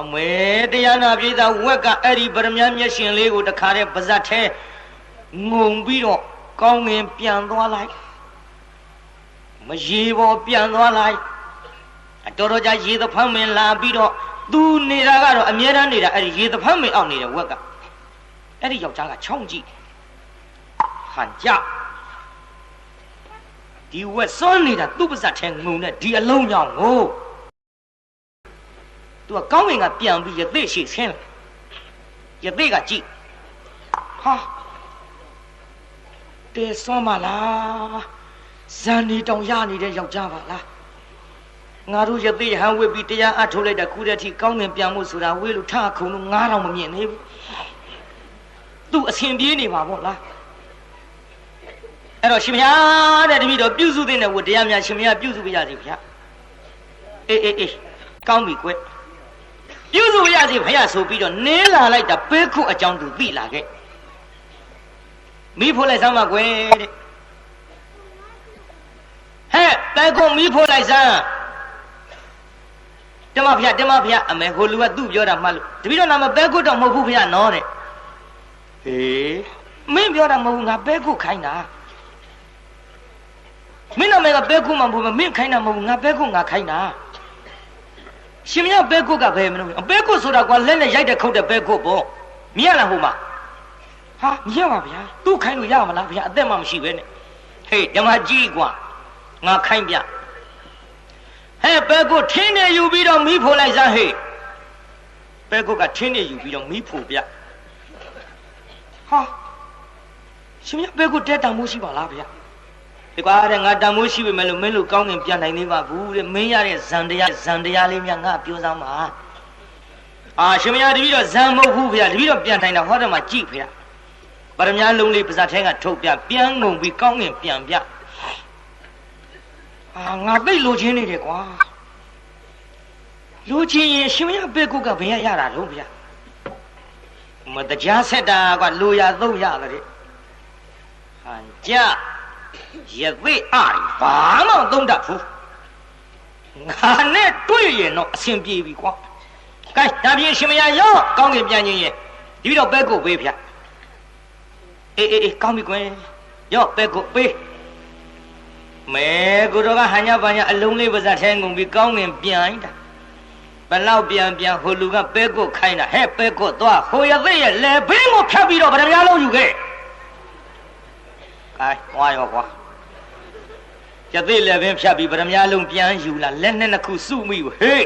အမေတရားနာပြေးသားဝက်ကအဲ့ဒီဗရမ ्या မျက်ရှင်လေးကိုတခါတည်းပါဇက်ထဲငုံပြီးတော့ကောင်းငင်ပြန်သွားလိုက်မရေပေါ်ပြန်သွားလိုက်အတော်တော်ကြာရေသဖမ်းမင်းလာပြီးတော့သူနေတာကတော့အမြဲတမ်းနေတာအဲ့ဒီရေသဖမ်းမင်းအောက်နေတဲ့ဝက်ကအဲ့ဒီယောက်ျားကချောင်းကြည့်ဟန်ကြဒီဝက်စွန်းနေတာသူ့ပါဇက်ထဲငုံတဲ့ဒီအလုံးကြောင့်ကို သူကကောင်းငင်ကပြန်ပြီးရသိရှိဆင်းလာရသိကကြည့်ဟာတဲစွန်းမလားဇန်နီတောင်ရနေတဲ့ယောက်ျားပါလားငါတို့ရသိဟန်ဝစ်ပြီးတရားအထုတ်လိုက်တဲ့ခုတည်းထိကောင်းငင်ပြန်မှုဆိုတာဝေးလို့ထခုံလို့ငါးတောင်မမြင်သေးဘူးသူအဆင်ပြေးနေပါဗောလားအဲ့တော့ရှင်မယားတဲ့တပည့်တော်ပြုစုတဲ့နဲ့ဝတရားများရှင်မယားပြုစုပြရစီဗျာအေးအေးအေးကောင်းပြီကွ ပြုစုပြရစီဖယားဆိုပြီးတော့နင်းလာလိုက်တာပဲခုအကြောင်းသူသိလာခဲ့မိဖို့လိုက်စမ်းပါကွတဲ့ဟဲ့ပဲခုမိဖို့လိုက်စမ်းတမဖျားတမဖျားအမေဟိုလူကသူ့ပြောတာမှတ်လို့တပည့်တော်နာမပဲခုတော့မဟုတ်ဘူးဖျားနော်တဲ့ဟေးမင်းပြောတာမဟုတ်ဘူးငါပဲခုခိုင်းတာမင်းနာမည်ကပဲခုမှမဟုတ်ဘူးမင်းခိုင်းတာမဟုတ်ဘူးငါပဲခုငါခိုင်းတာ ရှင်မရပဲခုကဘယ်မလို့ပဲခုဆိုတာကွာလက်နဲ့ရိုက်တဲ့ခုတ်တဲ့ပဲခုပေါ့မြင်ရလားဟိုမှာဟာမြင်ပါဗျာသူ့ခိုင်းလို့ရမလားဗျာအသက်မှမရှိပဲနဲ့ဟေးဓမ္မကြီးကွာငါခိုင်းပြဟဲ့ပဲခုထင်းနေယူပြီးတော့မီးဖို့လိုက်စမ်းဟေးပဲခုကထင်းနေယူပြီးတော့မီးဖို့ပြဟာရှင်မရပဲခုတဲတောင်မှုရှိပါလားဗျာ ဒီကွာတဲ့ငါတန်မိုးရှိပေမဲ့လို့မင်းတို့ကောင်းငင်ပြန်နိုင်သေးပါဘူးတဲ့မင်းရတဲ့ဇန်တရားဇန်တရားလေးများငါပြောစမ်းပါအာရှင်မရတပည့်တော့ဇန်မဟုတ်ဘူးဗျာတပည့်တော့ပြန်ထိုင်တာဟောတယ်မှာကြည့်ဗျာဗရမ ्या လုံးလေးပါဇက်ထဲကထုတ်ပြပြန်ငုံပြီးကောင်းငင်ပြန်ပြအာငါသိလိုချင်နေတယ်ကွာလိုချင်ရင်ရှင်မရပဲကုတ်ကဘယ်ရရတာတော့ဗျာမတရားဆက်တာကွာလိုရသုံးရတယ်ဟန်ကြ ရသိအားဘာမှမသုံးတတ်ဘူးငါနဲ့တွေ့ရင်တော့အဆင်ပြေပြီကွာကဲဒါပြင်ရှင်မရရောကောင်းကင်ပြန်ခြင်းရင်ဒီတော့ပဲကိုပေးဗျအေးအေးအေးကောင်းပြီကွယ်ရောပဲကိုပေးမဲကိုတော့ကဟန်ညပါညာအလုံးလေးပါးစပ်ထဲငုံပြီးကောင်းကင်ပြန်တာဘလောက်ပြန်ပြန်ဟိုလူကပဲကိုခိုင်းတာဟဲ့ပဲကိုသွားဟိုရသိရဲ့လေဘင်းကိုဖြတ်ပြီးတော့ဗရမ ्या လုံးယူခဲ့ ကဲဝါရောကွာကျသိလည်းပင်ဖြတ်ပြီးဗရမ ्या လုံးပြန်ယူလာလက်နဲ့နှစ်ခုစုမိဘူးဟေး